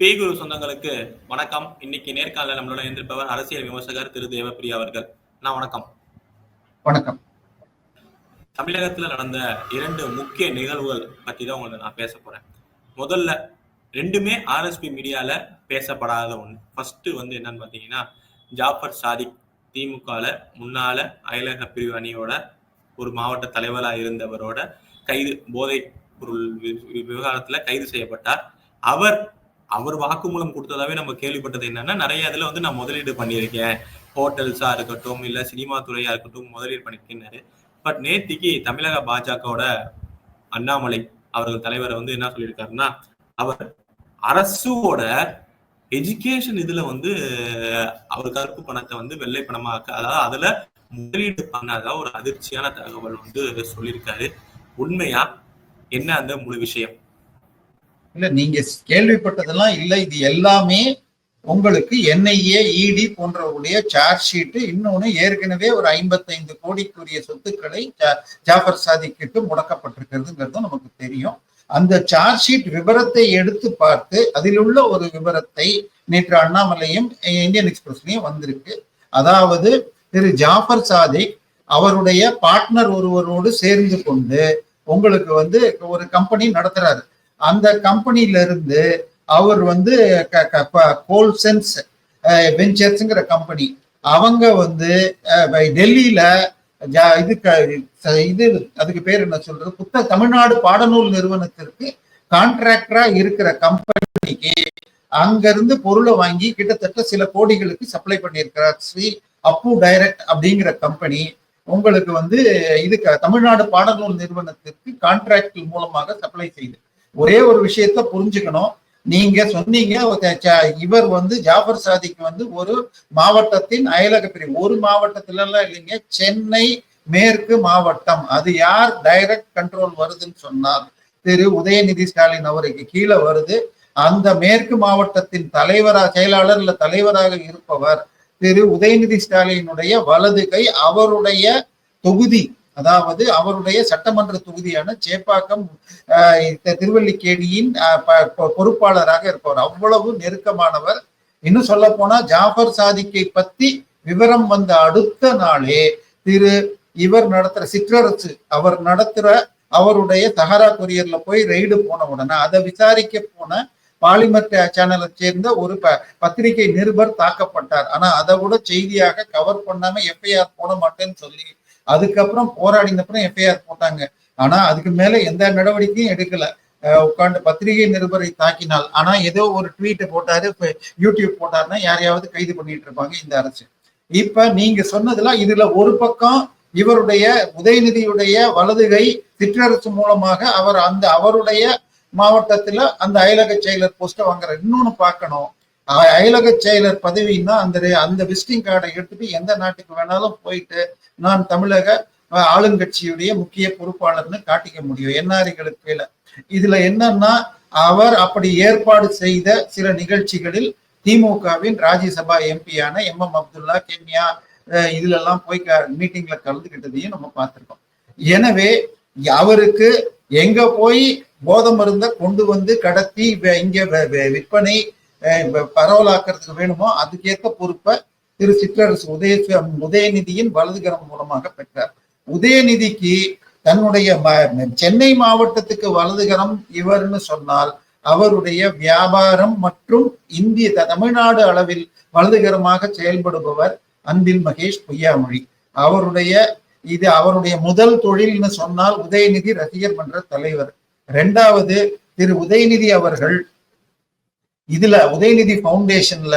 பேகுரு சொந்தங்களுக்கு வணக்கம். இன்னைக்கு நேர்காணல நம்மளோட இருந்திருப்பவர் அரசியல் விமர்சகர் திரு தேவப்பிரியா அவர்கள். நான் வணக்கம். வணக்கம். தமிழகத்துல நடந்த இரண்டு முக்கிய நிகழ்வுகள் பத்தி தான் உங்களுக்கு நான் பேச போறேன். முதல்ல ரெண்டுமே ஆர்எஸ்பி மீடியால பேசப்படாத ஒண்ணு. ஃபர்ஸ்ட் வந்து என்னன்னு பாத்தீங்கன்னா ஜாஃபர் சாதிக் திமுகல முன்னால அயலக பிரிவு அணியோட ஒரு மாவட்ட தலைவரா இருந்தவரோட கைது போதை பொருள் விவகாரத்துல கைது செய்யப்பட்டார். அவர் அவர் வாக்குமூலம் கொடுத்ததாவே நம்ம கேள்விப்பட்டது என்னன்னா நிறைய இதுல வந்து நான் முதலீடு பண்ணியிருக்கேன். ஹோட்டல்ஸா இருக்கட்டும் இல்ல சினிமா துறையா இருக்கட்டும் முதலீடு பண்ணிருக்கேன்னாரு பட் நேத்திக்கு தமிழக பாஜகவோட அண்ணாமலை அவர்கள் தலைவர் வந்து என்ன சொல்லியிருக்காருன்னா அவர் அரசோட எஜுகேஷன் இதுல வந்து அவர் கருப்பு பணத்தை வந்து வெள்ளை பணமாக்க அதாவது அதுல முதலீடு பண்ணாத ஒரு அதிர்ச்சியான தகவல் வந்து சொல்லியிருக்காரு. உண்மையா? என்ன அந்த முழு விஷயம்? இல்ல நீங்க கேள்விப்பட்டதெல்லாம் இல்ல. இது எல்லாமே உங்களுக்கு என்ஐஏ இடி போன்றவுடைய சார்ஜ் ஷீட்டு இன்னொன்னு ஏற்கனவே ஒரு ஐம்பத்தைந்து கோடிக்குரிய சொத்துக்களை ஜா- ஜாஃபர் சாதிக்கிட்டு முடக்கப்பட்டிருக்கிறதுங்கிறதும் நமக்கு தெரியும். அந்த சார்ஜ் ஷீட் விவரத்தை எடுத்து பார்த்து அதில் உள்ள ஒரு விவரத்தை நேற்று அண்ணாமலையும் இந்தியன் எக்ஸ்பிரஸ்லயும் வந்திருக்கு. அதாவது திரு ஜாஃபர் சாதிக் அவருடைய பார்ட்னர் ஒருவரோடு சேர்ந்து கொண்டு உங்களுக்கு வந்து ஒரு கம்பெனி நடத்துறாரு. அந்த கம்பெனில இருந்து அவர் வந்து கோல்சென்ஸ் வெஞ்சர்ஸ்ங்கிற கம்பெனி. அவங்க வந்து டெல்லியில ஜா- இது க- இது அதுக்கு பேர் என்ன சொல்றது? புத்த தமிழ்நாடு பாடநூல் நிறுவனத்திற்கு கான்ட்ராக்டரா இருக்கிற கம்பெனிக்கு அங்கிருந்து பொருளை வாங்கி கிட்டத்தட்ட சில கோடிகளுக்கு சப்ளை பண்ணியிருக்கிறார். ஸ்ரீ அப்பு டைரக்ட் அப்படிங்கிற கம்பெனி. உங்களுக்கு வந்து இதுக்கு தமிழ்நாடு பாடநூல் நிறுவனத்திற்கு கான்ட்ராக்ட் மூலமாக சப்ளை செய்து ஒரே ஒரு விஷயத்த புரிஞ்சுக்கணும். நீங்க சொன்னீங்க ச- இவர் வந்து ஜாஃபர் சாதிக்கு வந்து ஒரு மாவட்டத்தின் அயலக பிரிவு ஒரு மாவட்டத்துல எல்லாம் இல்லைங்க சென்னை மேற்கு மாவட்டம். அது யார் டைரக்ட் கண்ட்ரோல் வருதுன்னு சொன்னார் திரு உதயநிதி ஸ்டாலின் அவருக்கு கீழே வருது. அந்த மேற்கு மாவட்டத்தின் தலைவரா செயலாளர் இல்ல தலைவராக இருப்பவர் திரு உதயநிதி ஸ்டாலினுடைய வலது கை அவருடைய தொகுதி அதாவது அவருடைய சட்டமன்ற தொகுதியான சேப்பாக்கம் ஆஹ் திருவல்லிக்கேணியின் ப- பொ- பொறுப்பாளராக இருப்பவர். அவ்வளவு நெருக்கமானவர். இன்னும் சொல்ல போனா ஜாஃபர் சாதிக்கை பத்தி விவரம் வந்த அடுத்த நாளே திரு இவர் நடத்துற சிற்றரசு அவர் நடத்துற அவருடைய தகரா கொரியர்ல போய் ரெய்டு போன உடனே அதை விசாரிக்க போன பாலிமர் சேனலை சேர்ந்த ஒரு ப- பத்திரிகை நிருபர் தாக்கப்பட்டார். ஆனா அதை கூட செய்தியாக கவர் பண்ணாம எஃப்ஐஆர் போட மாட்டேன்னு சொல்லி அதுக்கப்புறம் போராடினப்புறம் எஃப்ஐஆர் போட்டாங்க. ஆனா அதுக்கு மேல எந்த நடவடிக்கையும் எடுக்கல. உட்காந்து பத்திரிகை நிருபரை தாக்கினால். ஆனா ஏதோ ஒரு ட்வீட் போட்டாரு இப்ப யூடியூப் போட்டாருன்னா யாரையாவது கைது பண்ணிட்டு இருப்பாங்க இந்த அரசு. இப்ப நீங்க சொன்னதுல இதுல ஒரு பக்கம் இவருடைய உதயநிதியுடைய வலதுகை சிற்றரசு மூலமாக அவர் அந்த அவருடைய மாவட்டத்துல அந்த அயலக செயலர் போஸ்ட வாங்குற இன்னொன்னு பார்க்கணும். அயலக செயலர் பதவின்னா அந்த அந்த விசிட்டிங் கார்டை எடுத்துட்டு எந்த நாட்டுக்கு வேணாலும் போயிட்டு நான் தமிழக ஆளுங்கட்சியுடைய முக்கிய பொறுப்பாளர்னு காட்டிக்க முடியும். என்ஆரிகளுக்கு கீழே இதுல என்னன்னா அவர் அப்படி ஏற்பாடு செய்த சில நிகழ்ச்சிகளில் திமுகவின் ராஜ்யசபா எம்பியான எம் எம் அப்துல்லா கென்யா இதுல எல்லாம் போய் மீட்டிங்ல கலந்துகிட்டதையும் நம்ம பார்த்திருக்கோம். எனவே அவருக்கு எங்க போய் போதை மருந்தை கொண்டு வந்து கடத்தி வ- இங்க வ- விற்பனை பரவலாக்குறதுக்கு வேணுமோ அதுக்கேற்ற பொறுப்பை திரு சிற்றரசு உதய உதயநிதியின் வலதுகரம் மூலமாக பெற்றார். உதயநிதிக்கு தன்னுடைய சென்னை மாவட்டத்துக்கு வலதுகரம் இவர்னு சொன்னால் அவருடைய வியாபாரம் மற்றும் இந்திய த- தமிழ்நாடு அளவில் வலதுகரமாக செயல்படுபவர் அன்பில் மகேஷ் பொய்யாமொழி. அவருடைய இது அவருடைய முதல் தொழில்னு சொன்னால் உதயநிதி ரசிகர் மன்ற தலைவர். இரண்டாவது திரு உதயநிதி அவர்கள் இதுல உதயநிதி ஃபவுண்டேஷன்ல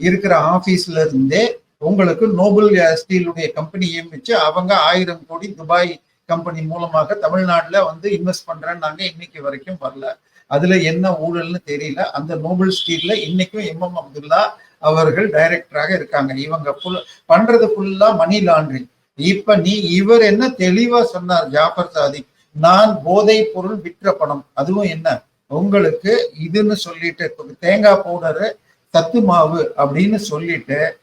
இருக்கிற ஆபீஸ்ல இருந்தே உங்களுக்கு நோபல் ஸ்டீலுடைய கம்பெனியை வச்சு அவங்க ஆயிரம் கோடி துபாய் கம்பெனி மூலமாக தமிழ்நாட்டுல வந்து இன்வெஸ்ட் பண்றேன்னாங்க இன்னைக்கு வரைக்கும் வரல. அதுல என்ன ஊழல்னு தெரியல. அந்த நோபல் ஸ்டீல்ல இன்னைக்கும் எம்எம் அப்துல்லா அவர்கள் டைரக்டராக இருக்காங்க. இவங்க ஃபுல் பண்றது ஃபுல்லா மணி லாண்ட்ரிங் இப்ப நீ இவர் என்ன தெளிவா சொன்னார் ஜாஃபர் சாதிக் நான் போதை பொருள் விற்ற பணம். அதுவும் என்ன? உங்களுக்கு இதுன்னு சொல்லிட்டு தேங்காய் பவுடரு சத்து மாவு அப்படின்னு சொல்லிட்டு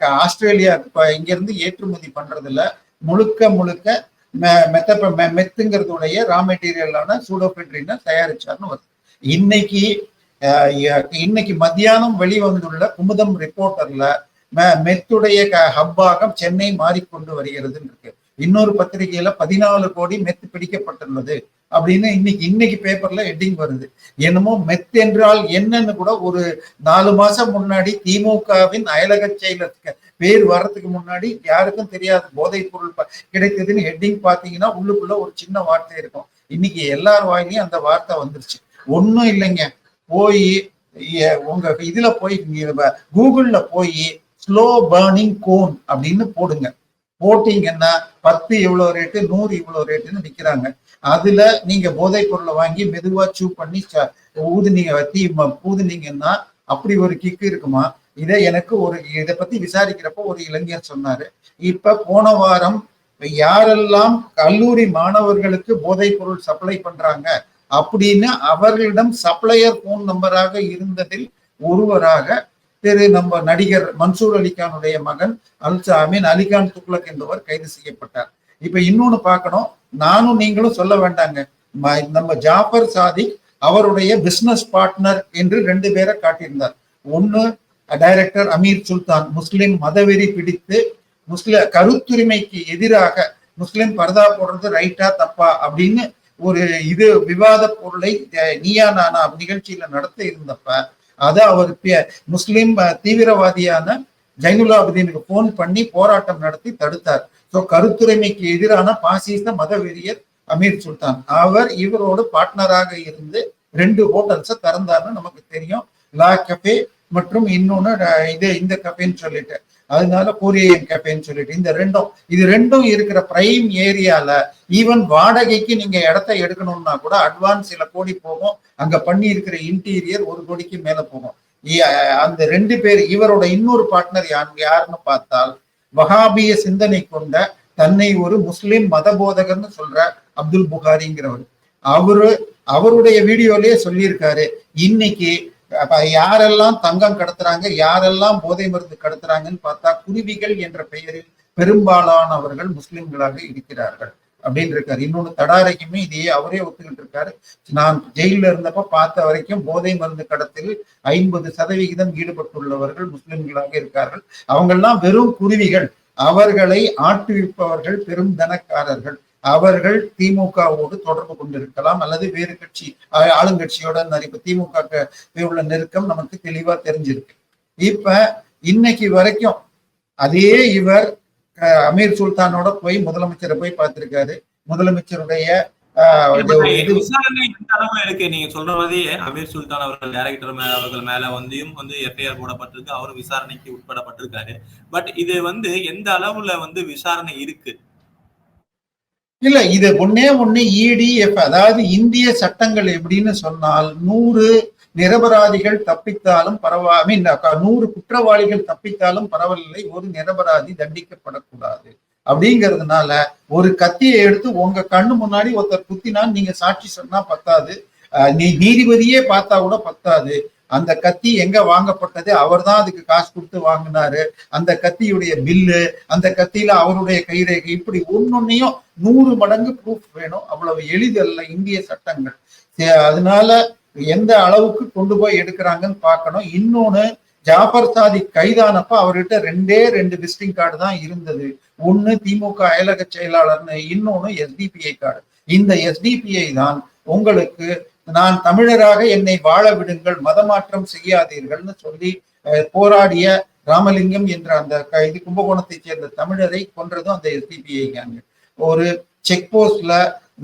ஆஸ்திரேலியா இங்கிருந்து ஏற்றுமதி பண்றதுல முழுக்க முழுக்க மெ- மெத்த மெத்துங்கிறதுடைய ரா மெட்டீரியலான சூடோபெட்ரினை தயாரிச்சார்னு வருது. இன்னைக்கு இன்னைக்கு மத்தியானம் வெளிவந்துள்ள குமுதம் ரிப்போர்ட்டர்ல மெ- மெத்துடைய க- ஹப்பாக சென்னை மாறிக்கொண்டு வருகிறதுன்னு இருக்கு. இன்னொரு பத்திரிகையில பதினாலு கோடி மெத்து பிடிக்கப்பட்டுள்ளது. அப்படின்னு இன்னைக்கு இன்னைக்கு பேப்பர்ல ஹெட்டிங் வருது. என்னமோ மெத் என்றால் என்னன்னு கூட ஒரு நாலு மாசம் முன்னாடி திமுகவின் அயலக செயலருக்கு பேர் வர்றதுக்கு முன்னாடி யாருக்கும் தெரியாது போதைப் பொருள் கிடைத்ததுன்னு ஹெட்டிங் பாத்தீங்கன்னா உள்ளுக்குள்ள ஒரு சின்ன வார்த்தை இருக்கும். இன்னைக்கு எல்லார் வாயிலையும் அந்த வார்த்தை வந்துருச்சு. ஒன்றும் இல்லைங்க. போய் உங்க இதுல போய் கூகுள்ல போய் ஸ்லோ பர்னிங் கோன் அப்படின்னு போடுங்க. போட்டீங்கன்னா பத்து இவ்வளவு ரேட்டு நூறு இவ்வளவு ரேட்டுன்னு விற்கிறாங்க அதுல நீங்க போதைப் பொருளை வாங்கி மெதுவா சூ பண்ணி ச- ஊதுனீங்க தீ ஊதுனீங்கன்னா அப்படி ஒரு கிக்கு இருக்குமா? இதை எனக்கு ஒரு இதை பத்தி விசாரிக்கிறப்போ ஒரு இளைஞர் சொன்னாரு. இப்ப போன வாரம் யாரெல்லாம் கல்லூரி மாணவர்களுக்கு போதைப் பொருள் சப்ளை பண்றாங்க அப்படின்னு அவர்களிடம் சப்ளையர் போன் நம்பராக இருந்ததில் ஒருவராக திரு நம்ம நடிகர் மன்சூர் அலிகானுடைய மகன் அல் அமீன் அலிகான் துக்ளக் என்பவர் கைது செய்யப்பட்டார். இப்ப இன்னொன்னு பார்க்கணும். நானும் நீங்களும் சொல்ல வேண்டாங்க. நம்ம ஜாஃபர் சாதிக் அவருடைய பிசினஸ் பார்ட்னர் என்று ரெண்டு பேரை காட்டியிருந்தார். ஒன்னு டைரக்டர் அமீர் சுல்தான் முஸ்லிம் மதவெறி பிடித்து முஸ்லிம் கருத்துரிமைக்கு எதிராக முஸ்லிம் பர்தா போடுறது ரைட்டா தப்பா அப்படின்னு ஒரு இது விவாத பொருளை நீயா நானா நிகழ்ச்சியில நடத்த இருந்தப்ப அதை அவர் முஸ்லிம் தீவிரவாதியான ஜைனுலாபுதீனுக்கு போன் பண்ணி போராட்டம் நடத்தி தடுத்தார். ஸோ கருத்துரிமைக்கு எதிரான பாசிச மதவெறியர் அமீர் சுல்தான். அவர் இவரோடு பார்ட்னராக இருந்து ரெண்டு ஹோட்டல்ஸை திறந்தாருன்னு நமக்கு தெரியும். லா கஃபே மற்றும் இன்னொன்னு இது இந்த கஃபேன்னு சொல்லிட்டு. அதனால கொரியன் கஃபேன்னு சொல்லிட்டு. இந்த ரெண்டும் இது ரெண்டும் இருக்கிற பிரைம் ஏரியால ஈவன் வாடகைக்கு நீங்க இடத்த எடுக்கணும்னா கூட அட்வான்ஸ் சில கோடி போகும். அங்க பண்ணி இருக்கிற இன்டீரியர் ஒரு கோடிக்கு மேல போகும். அந்த ரெண்டு பேர் இவரோட இன்னொரு பார்ட்னர் யாருன்னு பார்த்தால் வஹாபிய சிந்தனை கொண்ட தன்னை ஒரு முஸ்லிம் மத போதகர்னு சொல்ற அப்துல் புகாரிங்கிறவர். அவரு அவருடைய வீடியோலயே சொல்லியிருக்காரு. இன்னைக்கு யாரெல்லாம் தங்கம் கடத்துறாங்க யாரெல்லாம் போதை மருந்து கடத்துறாங்கன்னு பார்த்தா குருவிகள் என்ற பெயரில் பெரும்பாலானவர்கள் முஸ்லிம்களாக இருக்கிறார்கள். அப்படின்னு இருக்காரு இன்னொன்னு தடாரைக்குமே இதையே அவரே ஒத்துக்கிட்டு இருக்காரு நான் ஜெயில இருந்தப்ப பார்த்த வரைக்கும் போதை மருந்து கடத்தில் ஐம்பது சதவிகிதம் ஈடுபட்டுள்ளவர்கள் முஸ்லிம்களாக இருக்கார்கள். அவங்கெல்லாம் வெறும் குருவிகள். அவர்களை ஆட்டுவிப்பவர்கள் பெரும் தனக்காரர்கள். அவர்கள் திமுகவோடு தொடர்பு கொண்டிருக்கலாம் அல்லது வேறு கட்சி ஆளுங்கட்சியோட நிறைய இப்ப திமுக உள்ள நெருக்கம் நமக்கு தெளிவா தெரிஞ்சிருக்கு. இப்ப இன்னைக்கு வரைக்கும் அதே இவர் அமீர் சுல்தானோட போய் முதலமைச்சரை போய் பார்த்திருக்காரு. முதலமைச்சருடைய இருக்கு? நீங்க சொல்ற மாதிரியே அமீர் சுல்தான் அவர்கள் டைரக்டர் மேல அவர்கள் மேல வந்தும் வந்து எஃப்ஐஆர் போடப்பட்டிருக்கு. அவரும் விசாரணைக்கு உட்படப்பட்டிருக்காரு. பட் இது வந்து எந்த அளவுல வந்து விசாரணை இருக்கு? இல்ல இது ஒன்னே ஒண்ணு இடிஎஃப் அதாவது இந்திய சட்டங்கள் எப்படின்னு சொன்னால் நூறு நிரபராதிகள் தப்பித்தாலும் பரவா மீன் நூறு குற்றவாளிகள் தப்பித்தாலும் பரவாயில்லை ஒரு நிரபராதி தண்டிக்கப்படக்கூடாது. அப்படிங்கிறதுனால ஒரு கத்தியை எடுத்து உங்க கண்ணு முன்னாடி ஒருத்தர் குத்தினா நீங்க சாட்சி சொன்னா பத்தாது. நீ நீதிபதியே பார்த்தா கூட பத்தாது. அந்த கத்தி எங்க வாங்கப்பட்டது? அவர்தான் அதுக்கு காசு கொடுத்து வாங்கினாரு. அந்த கத்தியுடைய பில்லு அந்த கத்தியில அவருடைய கைரேகை இப்படி ஒன்னொன்னையும் நூறு மடங்கு ப்ரூஃப் வேணும். அவ்வளவு எளிதல்ல இந்திய சட்டங்கள். அதனால எந்த அளவுக்கு கொண்டு போய் எடுக்கிறாங்கன்னு பார்க்கணும். இன்னொன்னு ஜாஃபர் சாதி கைதானப்ப அவர்கிட்ட ரெண்டே ரெண்டு விசிட்டிங் கார்டு தான் இருந்தது. ஒன்னு திமுக அயலக செயலாளர்னு இன்னொன்னு எஸ்டிபிஐ கார்டு. இந்த எஸ்டிபிஐ தான் உங்களுக்கு நான் தமிழராக என்னை வாழ விடுங்கள் மதமாற்றம் செய்யாதீர்கள்னு சொல்லி போராடிய ராமலிங்கம் என்ற அந்த இது கும்பகோணத்தை சேர்ந்த தமிழரை கொன்றதும் அந்த எஸ்டிபிஐ கேங்க ஒரு செக் போஸ்ட்ல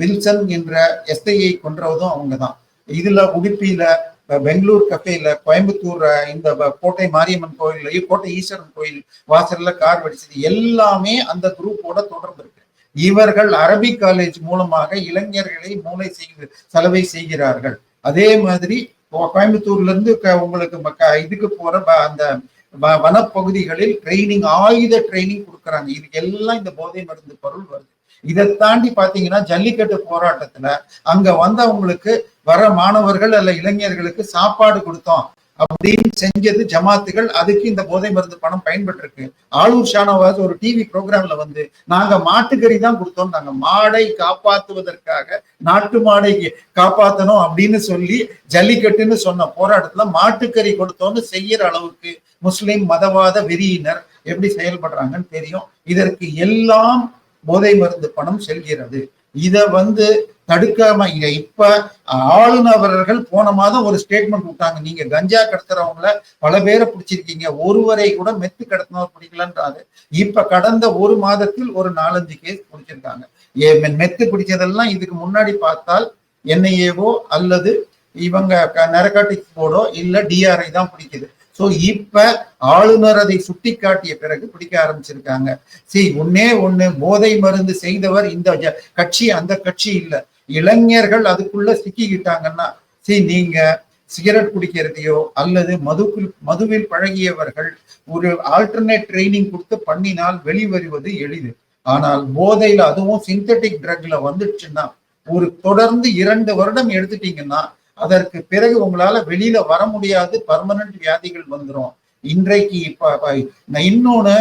வில்சன் என்ற எஸ்ஐயை கொன்றதும் அவங்க தான். இதுல உடுப்பியில பெங்களூர் கஃபேல கோயம்புத்தூர் இந்த கோட்டை மாரியம்மன் கோயில்லையும் கோட்டை ஈஸ்வரன் கோயில் வாசல்ல கார் வடிச்சது. எல்லாமே அந்த குரூப்போட தொடர்பு இருக்கு. இவர்கள் அரபி காலேஜ் மூலமாக இளைஞர்களை மூளை செய்து செலவை செய்கிறார்கள். அதே மாதிரி கோயம்புத்தூர்ல இருந்து க- உங்களுக்கு இதுக்கு போற ப- அந்த வ- வனப்பகுதிகளில் ட்ரைனிங் ஆயுத ட்ரைனிங் கொடுக்கறாங்க. இதுக்கு எல்லாம் இந்த போதை மருந்து பொருள் வருது. இதை தாண்டி பாத்தீங்கன்னா ஜல்லிக்கட்டு போராட்டத்துல அங்க வந்தவங்களுக்கு வர மாணவர்கள் அல்ல இளைஞர்களுக்கு சாப்பாடு கொடுத்தோம் அப்படின்னு செஞ்சது ஜமாத்துகள். அதுக்கு இந்த போதை மருந்து பணம் பயன்பட்டிருக்கு. ஆளூர் ஷானவாஸ் ஒரு டிவி ப்ரோக்ராம்ல வந்து நாங்க மாட்டுக்கறி தான் கொடுத்தோம். நாங்க மாடை காப்பாத்துவதற்காக நாட்டு மாடை காப்பாத்தணும் அப்படின்னு சொல்லி ஜல்லிக்கட்டுன்னு சொன்ன போராட்டத்துல மாட்டுக்கறி கொடுத்தோம்னு செய்யற அளவுக்கு முஸ்லிம் மதவாத வெறியினர் எப்படி செயல்படுறாங்கன்னு தெரியும். இதற்கு எல்லாம் போதை மருந்து பணம் செல்கிறது. இத வந்து தடுக்காம இங்க இப்ப ஆளுநர்கள் போன மாதம் ஒரு ஸ்டேட்மெண்ட் விட்டாங்க. நீங்க கஞ்சா கடத்துறவங்கள பல பேரை பிடிச்சிருக்கீங்க. ஒருவரை கூட மெத்து கடத்தினவர் பிடிக்கலன்றாரு இப்ப கடந்த ஒரு மாதத்தில் ஒரு நாலஞ்சு கேஸ் பிடிச்சிருக்காங்க. மெத்து பிடிச்சதெல்லாம் இதுக்கு முன்னாடி பார்த்தால் என்ஐஏவோ அல்லது இவங்க நரகாட்டிக்ஸ் போர்டோ இல்ல டிஆர்ஐ தான் பிடிக்குது. சோ இப்ப ஆளுநர் அதை சுட்டி காட்டிய பிறகு பிடிக்க ஆரம்பிச்சிருக்காங்க. சரி ஒன்னே ஒண்ணு போதை மருந்து செய்தவர் இந்த கட்சி அந்த கட்சி இல்ல. இளைஞர்கள் அதுக்குள்ள சிக்கிக்கிட்டாங்கன்னா சரி நீங்க சிகரெட் குடிக்கிறதையோ அல்லது மதுவில் மதுவில் பழகியவர்கள் ஒரு ஆல்டர்னேட் ட்ரைனிங் கொடுத்து பண்ணினால் வெளிவருவது எளிது. ஆனால் போதையில அதுவும் சிந்தட்டிக் ட்ரக்ல வந்துடுச்சுன்னா ஒரு தொடர்ந்து இரண்டு வருடம் எடுத்துட்டீங்கன்னா அதற்கு பிறகு உங்களால வெளியில வர முடியாது பர்மனன்ட் வியாதிகள் வந்துடும் இன்றைக்கு இப்ப நான் இன்னொன்னு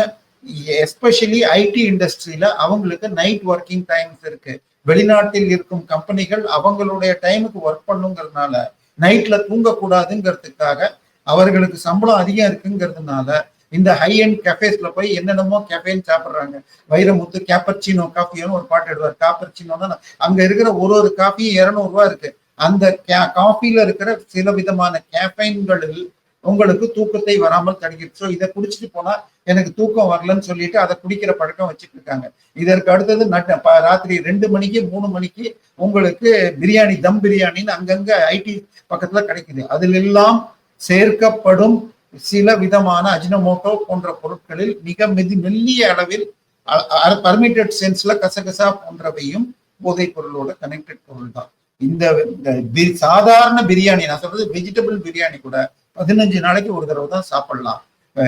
எஸ்பெஷலி ஐடி இண்டஸ்ட்ரியில அவங்களுக்கு நைட் ஒர்க்கிங் டைம்ஸ் இருக்கு. வெளிநாட்டில் இருக்கும் கம்பெனிகள் அவங்களுடைய டைமுக்கு ஒர்க் பண்ணுங்கிறதுனால நைட்ல தூங்கக்கூடாதுங்கிறதுக்காக அவர்களுக்கு சம்பளம் அதிகம் இருக்குங்கிறதுனால இந்த ஹை அண்ட் கஃபேஸ்ல போய் என்னென்னமோ கேஃபேன்னு சாப்பிடுறாங்க. வைரமுத்து கேப்பர்ச்சினோ காஃபியோன்னு ஒரு பாட்டு எடுவார் காப்பர்ச்சினோன்னா அங்க இருக்கிற ஒரு ஒரு காஃபியும் இரநூறுவா இருக்கு. அந்த காஃபில இருக்கிற சில விதமான கேஃபைன்களில் உங்களுக்கு தூக்கத்தை வராமல் தடுக்கிறது ஸோ இதை குடிச்சிட்டு போனா எனக்கு தூக்கம் வரலன்னு சொல்லிட்டு அதை குடிக்கிற பழக்கம் வச்சுட்டு இருக்காங்க. இதற்கு அடுத்தது நட் ராத்திரி ரெண்டு மணிக்கு மூணு மணிக்கு உங்களுக்கு பிரியாணி தம் பிரியாணின்னு அங்கங்க ஐடி பக்கத்துல கிடைக்குது. அதில் எல்லாம் சேர்க்கப்படும் சில விதமான அஜினமோட்டோ போன்ற பொருட்களில் மிக மெதி மெல்லிய அளவில் பர்மிட்டட் சென்ஸ்ல கசகசா போன்றவையும் போதைப் பொருளோட கனெக்டட் பொருள் தான் இந்த இந்த சாதாரண பிரியாணி நான் சொல்றது வெஜிடபிள் பிரியாணி கூட பதினஞ்சு நாளைக்கு ஒரு தடவை தான் சாப்பிடலாம்.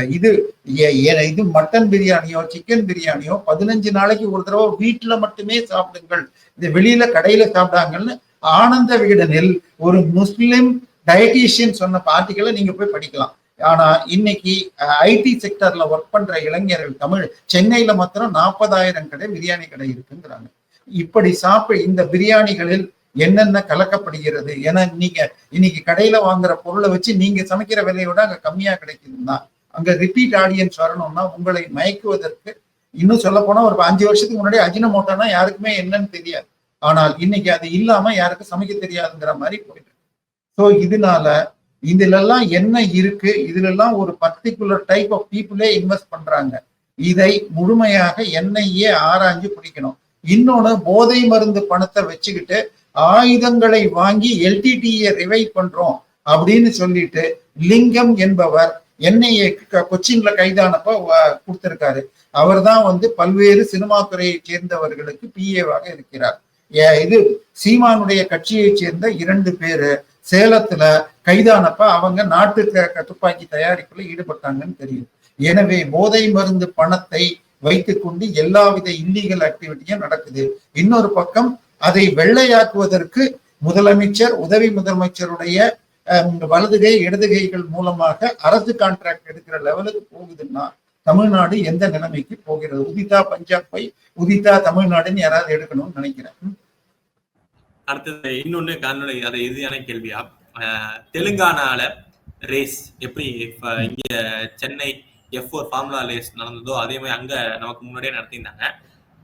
இது ஏ- ஏ- இது மட்டன் பிரியாணியோ சிக்கன் பிரியாணியோ பதினஞ்சு நாளைக்கு ஒரு தடவை வீட்டுல மட்டுமே சாப்பிடுங்கள். இந்த வெளியில கடையில சாப்பிடாங்கன்னு ஆனந்த விகடனில் ஒரு முஸ்லிம் டயட்டீஷியன் சொன்ன ஆர்டிக்கலை நீங்க போய் படிக்கலாம். ஆனா இன்னைக்கு ஐடி செக்டர்ல ஒர்க் பண்ற இளைஞர்கள் தமிழ் சென்னையில மாத்திரம் நாற்பதாயிரம் கடை பிரியாணி கடை இருக்குங்கிறாங்க. இப்படி சாப்பிட இந்த பிரியாணிகளில் என்னென்ன கலக்கப்படுகிறது? ஏன்னா நீங்க இன்னைக்கு கடையில வாங்குற பொருளை வச்சு நீங்க சமைக்கிற விலையோட அங்க கம்மியா கிடைக்குதுன்னா அங்க ரிப்பீட் ஆடியன்ஸ் வரணும்னா உங்களை மயக்குவதற்கு இன்னும் சொல்ல போனா ஒரு அஞ்சு வருஷத்துக்கு முன்னாடி அஜினமோட்டோனா யாருக்குமே என்னன்னு தெரியாது. ஆனால் இன்னைக்கு அது இல்லாம யாருக்கும் சமைக்க தெரியாதுங்கிற மாதிரி போயிட்டு ஸோ இதனால இதுல எல்லாம் என்ன இருக்கு? இதுல எல்லாம் ஒரு பர்டிகுலர் டைப் ஆஃப் பீப்புளே இன்வெஸ்ட் பண்றாங்க. இதை முழுமையாக என்னையே ஆராய்ஞ்சு பிடிக்கணும். இன்னொன்னு போதை மருந்து பணத்தை வச்சுக்கிட்டு ஆயுதங்களை வாங்கி எல்டிடிஏ ரிவை பண்றோம் அப்படின்னு சொல்லிட்டு லிங்கம் என்பவர் என்ஐஏ கொச்சின்ல கைதானப்ப கொடுத்திருக்காரு. அவர் அவர்தான் வந்து பல்வேறு சினிமா துறையை சேர்ந்தவர்களுக்கு பிஏவாக இருக்கிறார். ஏ- இது சீமானுடைய கட்சியைச் சேர்ந்த இரண்டு பேரு சேலத்துல கைதானப்ப அவங்க நாட்டு துப்பாக்கி தயாரிப்புல ஈடுபட்டாங்கன்னு தெரியும். எனவே போதை மருந்து பணத்தை வைத்துக்கொண்டு எல்லாவித இல்லீகல் ஆக்டிவிட்டியும் நடக்குது. இன்னொரு பக்கம் அதை வெள்ளையாக்குவதற்கு முதலமைச்சர் உதவி முதலமைச்சருடைய அஹ், வலதுகை இடதுகைகள் மூலமாக அரசு கான்ட்ராக்ட் எடுக்கிற லெவலுக்கு போகுதுன்னா தமிழ்நாடு எந்த நிலைமைக்கு போகிறது? உதிதா பஞ்சாப் போய் உதிதா தமிழ்நாடுன்னு யாராவது எடுக்கணும்னு நினைக்கிறேன். அடுத்தது இன்னொன்னு கண்ணோட அது இறுதியான கேள்வியா? தெலுங்கானால ரேஸ் எப்படி இங்க Chennai F four formula race நடந்ததோ அதே மாதிரி அங்க நமக்கு முன்னாடியே நடத்தியிருந்தாங்க.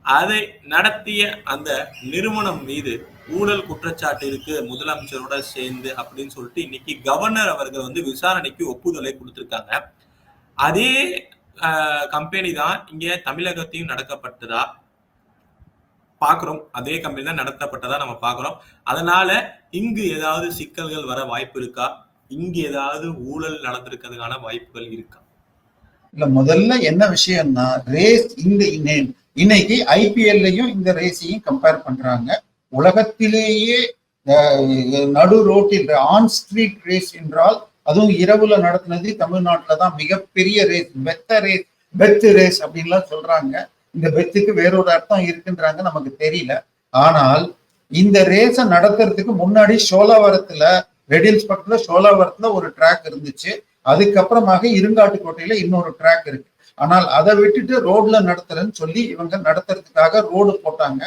அதை நடத்திய அந்த நிறுவனம் மீது ஊழல் குற்றச்சாட்டு இருக்கு முதலமைச்சரோட சேர்ந்து அப்படின்னு சொல்லிட்டு இன்னைக்கு கவர்னர் அவர்கள் வந்து விசாரணைக்கு ஒப்புதலை கொடுத்திருக்காங்க. அதே கம்பெனி தான் இங்க தமிழகத்தையும் நடக்கப்பட்டதா பாக்குறோம் அதே கம்பெனி தான் நடத்தப்பட்டதா நம்ம பாக்குறோம் அதனால இங்கு ஏதாவது சிக்கல்கள் வர வாய்ப்பு இருக்கா? இங்கு ஏதாவது ஊழல் நடந்திருக்கிறதுக்கான வாய்ப்புகள் இருக்கா? இல்ல முதல்ல என்ன விஷயம்னா ரேஸ் இந்த இன்னை- இன்னைக்கு ஐபிஎல்லையும் இந்த ரேஸையும் கம்பேர் பண்றாங்க. உலகத்திலேயே நடு ரோட்டில் ஆன் ஸ்ட்ரீட் ரேஸ் என்றால் அதுவும் இரவுல நடத்தினது தமிழ்நாட்டில் தான் மிகப்பெரிய ரேஸ் பெத்த ரேஸ் பெத் ரேஸ் அப்படின்லாம் சொல்றாங்க. இந்த பெத்துக்கு வேறொரு அர்த்தம் இருக்குன்றாங்க நமக்கு தெரியல. ஆனால் இந்த ரேஸை நடத்துறதுக்கு முன்னாடி சோழாவரத்துல ரெடில்ஸ் பக்கத்துல சோழாவரத்துல ஒரு ட்ராக் இருந்துச்சு. அதுக்கப்புறமாக இருங்காட்டுக்கோட்டையில இன்னொரு ட்ராக் இருக்கு. ஆனால் அதை விட்டுட்டு ரோட்ல நடத்துறேன்னு சொல்லி இவங்க நடத்துறதுக்காக ரோடு போட்டாங்க.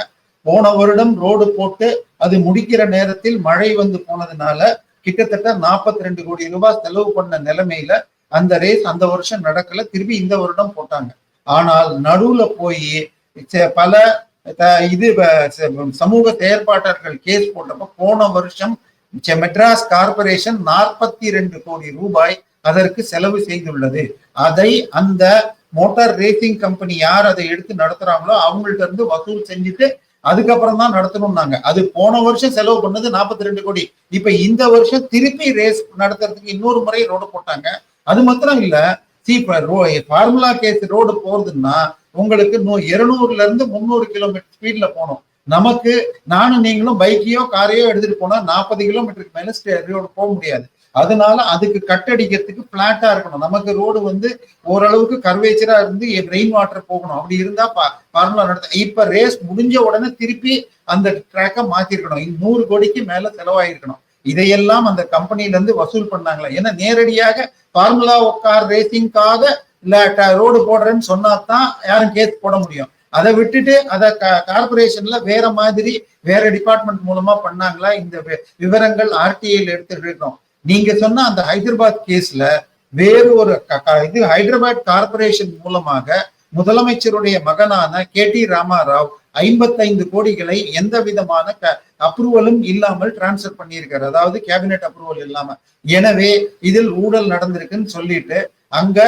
போன வருடம் ரோடு போட்டு அது முடிக்கிற நேரத்தில் மழை வந்து போனதுனால கிட்டத்தட்ட 42 ரெண்டு கோடி ரூபாய் செலவு பண்ண நிலைமையில அந்த ரேஸ் அந்த வருஷம் நடக்கல. திருப்பி இந்த வருடம் போட்டாங்க. ஆனால் நடுவுல போய் பல த- இது சமூக செயற்பாட்டாளர்கள் கேஸ் போட்டப்ப போன வருஷம் மெட்ராஸ் கார்பரேஷன் நாற்பத்தி ரெண்டு கோடி ரூபாய் அதற்கு செலவு செய்துள்ளது. அதை அந்த மோட்டார் ரேசிங் கம்பெனி யார் அதை எடுத்து நடத்துறாங்களோ அவங்கள்ட்ட இருந்து வசூல் செஞ்சுட்டு அதுக்கப்புறம் தான் நடத்தணும்னாங்க. அது போன வருஷம் செலவு பண்ணது 42 ரெண்டு கோடி. இப்ப இந்த வருஷம் திருப்பி ரேஸ் நடத்துறதுக்கு இன்னொரு முறை ரோடு போட்டாங்க. அது மாத்திரம் இல்ல. சி ஃபார்முலா கேஸ் ரோடு போறதுன்னா உங்களுக்கு நூ- 200 இருந்து முந்நூறு கிலோமீட்டர் ஸ்பீட்ல போகணும். நமக்கு நானும் நீங்களும் பைக்கையோ காரையோ எடுத்துட்டு போனா நாற்பது கிலோமீட்டருக்கு மேல ரோடு போக முடியாது. அதனால அதுக்கு கட்டடிக்கிறதுக்கு பிளாட்டா இருக்கணும். நமக்கு ரோடு வந்து ஓரளவுக்கு கர்வேச்சரா இருந்து ரெயின் வாட்டர் போகணும். அப்படி இருந்தா ஃபார்முலா நடத்த இப்ப ரேஸ் முடிஞ்ச உடனே திருப்பி அந்த ட்ராக்கை மாத்திருக்கணும். நூறு கோடிக்கு மேல செலவாயிருக்கணும். இதையெல்லாம் அந்த கம்பெனில இருந்து வசூல் பண்ணாங்களா. ஏன்னா நேரடியாக பார்முலா கார் ரேசிங்காக இல்ல ரோடு போடுறேன்னு சொன்னா தான் யாரும் கேஸ் போட முடியும். அதை விட்டுட்டு அதை கார்பரேஷன்ல வேற மாதிரி வேற டிபார்ட்மெண்ட் மூலமா பண்ணாங்களா? இந்த வி- விவரங்கள் ஆர்டிஐல எடுத்துட்டு இருக்கோம் நீங்க சொன்ன அந்த ஹைதராபாத் கேஸ்ல வேறு ஒரு க- இது ஹைதராபாத் கார்பரேஷன் மூலமாக முதலமைச்சருடைய மகனான கே டி ராமாராவ் ஐம்பத்தைந்து கோடிகளை எந்த விதமான அப்ரூவலும் இல்லாமல் டிரான்ஸ்ஃபர் பண்ணியிருக்காரு. அதாவது கேபினெட் அப்ரூவல் இல்லாம. எனவே இதில் ஊழல் நடந்திருக்குன்னு சொல்லிட்டு அங்க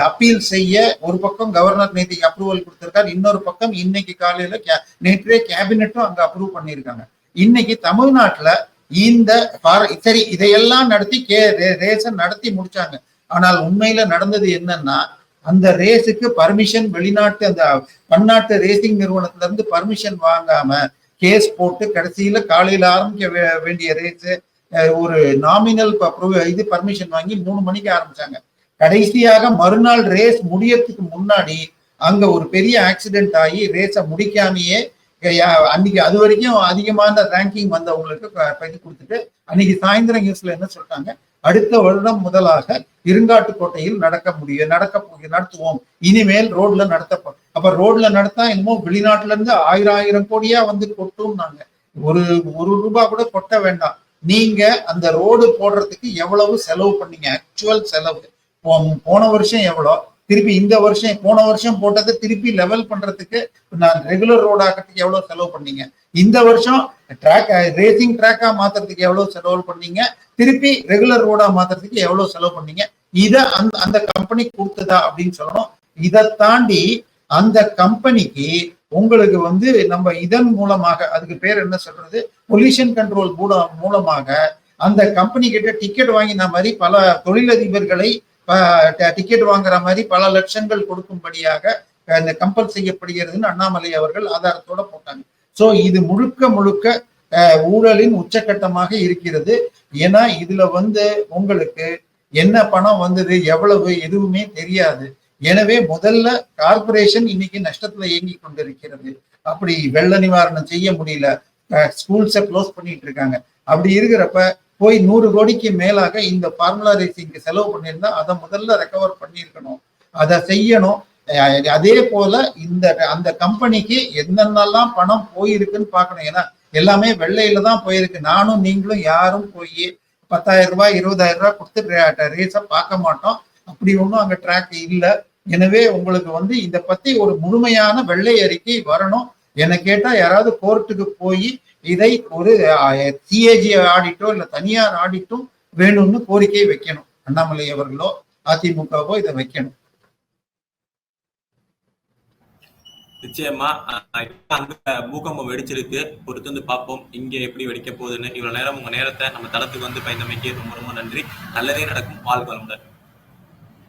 அப்பீல் செய்ய ஒரு பக்கம் கவர்னர் நேற்றுக்கு அப்ரூவல் கொடுத்திருக்காரு. இன்னொரு பக்கம் இன்னைக்கு காலையில கே- நேற்றே கேபினெட்டும் அங்க அப்ரூவ் பண்ணியிருக்காங்க. இன்னைக்கு தமிழ்நாட்டுல இந்த சரி இதையெல்லாம் நடத்தி கே ரே- ரேஸை நடத்தி முடிச்சாங்க. ஆனால் உண்மையில நடந்தது என்னன்னா அந்த ரேஸுக்கு பர்மிஷன் வெளிநாட்டு அந்த பன்னாட்டு ரேசிங் நிறுவனத்துல இருந்து பர்மிஷன் வாங்காம கேஸ் போட்டு கடைசியில காலையில ஆரம்பிக்க வே- வேண்டிய ரேஸ் ஒரு நாமினல் இது பர்மிஷன் வாங்கி மூணு மணிக்கு ஆரம்பிச்சாங்க. கடைசியாக மறுநாள் ரேஸ் முடியறதுக்கு முன்னாடி அங்க ஒரு பெரிய ஆக்சிடென்ட் ஆகி ரேஸை முடிக்காமையே அன்னைக்கு அது வரைக்கும் அதிகமான ரேங்கிங் வந்தவங்களுக்கு க- கொடுத்துட்டு அன்னைக்கு சாயந்தரம் நியூஸ்ல என்ன சொல்லிட்டாங்க? அடுத்த வருடம் முதலாக இருங்காட்டுக்கோட்டையில் நடக்க முடியும் நடக்க நடத்துவோம். இனிமேல் ரோட்ல நடத்த அப்ப ரோட்ல நடத்தா என்னமோ வெளிநாட்டுல இருந்து ஆயிரம் ஆயிரம் கோடியா வந்து கொட்டும்னாங்க. ஒரு ஒரு ரூபா கூட கொட்ட வேண்டாம். நீங்க அந்த ரோடு போடுறதுக்கு எவ்வளவு செலவு பண்ணீங்க? ஆக்சுவல் செலவு. போன வருஷம் எவ்வளோ? திருப்பி இந்த வருஷம் போன வருஷம் போட்டதை திருப்பி லெவல் பண்றதுக்கு நான் ரெகுலர் ரோட் ஆக்கிறதுக்கு எவ்வளவு செலவு பண்ணீங்க? இந்த வருஷம் ட்ராக் ரேசிங் ட்ராக்கா மாத்துறதுக்கு எவ்வளவு செலவு பண்ணீங்க? திருப்பி ரெகுலர் ரோடா மாத்துறதுக்கு எவ்வளவு செலவு பண்ணீங்க? இத அந்த அந்த கம்பெனி கொடுத்ததா அப்படின்னு சொல்லணும். இதை தாண்டி அந்த கம்பெனிக்கு உங்களுக்கு வந்து நம்ம இதன் மூலமாக அதுக்கு பேர் என்ன சொல்றது? பொல்யூஷன் கண்ட்ரோல் மூலமாக அந்த கம்பெனி கிட்ட டிக்கெட் வாங்கின மாதிரி பல தொழிலதிபர்களை டிக்கெட் வாங்குற மாதிரி பல லட்சங்கள் கொடுக்கும்படியாக இந்த கம்பல் செய்யப்படுகிறதுன்னு அண்ணாமலை அவர்கள் ஆதாரத்தோட போட்டாங்க. ஸோ இது முழுக்க முழுக்க ஊழலின் உச்சக்கட்டமாக இருக்கிறது. ஏன்னா இதுல வந்து உங்களுக்கு என்ன பணம் வந்தது எவ்வளவு எதுவுமே தெரியாது. எனவே முதல்ல கார்பரேஷன் இன்னைக்கு நஷ்டத்துல இயங்கி கொண்டிருக்கிறது. அப்படி வெள்ள நிவாரணம் செய்ய முடியல. ஸ்கூல்ஸை க்ளோஸ் பண்ணிட்டு இருக்காங்க. அப்படி இருக்கிறப்ப போய் நூறு கோடிக்கு மேலாக இந்த ஃபார்முலா ரேசிங்க்கு செலவு பண்ணியிருந்தா அதை முதல்ல ரெக்கவர் பண்ணியிருக்கணும். அதை செய்யணும். அதே போல இந்த அந்த கம்பெனிக்கு என்னென்னலாம் பணம் போயிருக்குன்னு பார்க்கணும். ஏன்னா எல்லாமே வெள்ளையில தான் போயிருக்கு. நானும் நீங்களும் யாரும் போய் பத்தாயிரம் ரூபாய் இருபதாயிரம் ரூபாய் கொடுத்து ரேஸை பார்க்க மாட்டோம். அப்படி ஒன்றும் அங்கே ட்ராக் இல்லை. எனவே உங்களுக்கு வந்து இதை பத்தி ஒரு முழுமையான வெள்ளை அறிக்கை வரணும். என்னை கேட்டால் யாராவது கோர்ட்டுக்கு போய் இதை ஒரு சிஏஜி ஆடிட்டோ இல்ல தனியார் ஆடிட்டும் வேணும்னு கோரிக்கை வைக்கணும். அண்ணாமலை அவர்களோ அதிமுகவோ இதை வைக்கணும். நிச்சயமா அஹ் அங்க பூகம்பம் வெடிச்சிருக்கு. பொறுத்து வந்து பார்ப்போம். இங்க எப்படி வெடிக்க போகுதுன்னு. இவ்வளவு நேரம் உங்க நேரத்தை நம்ம தளத்துக்கு வந்து பயந்தமைக்கு ரொம்ப ரொம்ப நன்றி. நல்லதே நடக்கும். வாழ்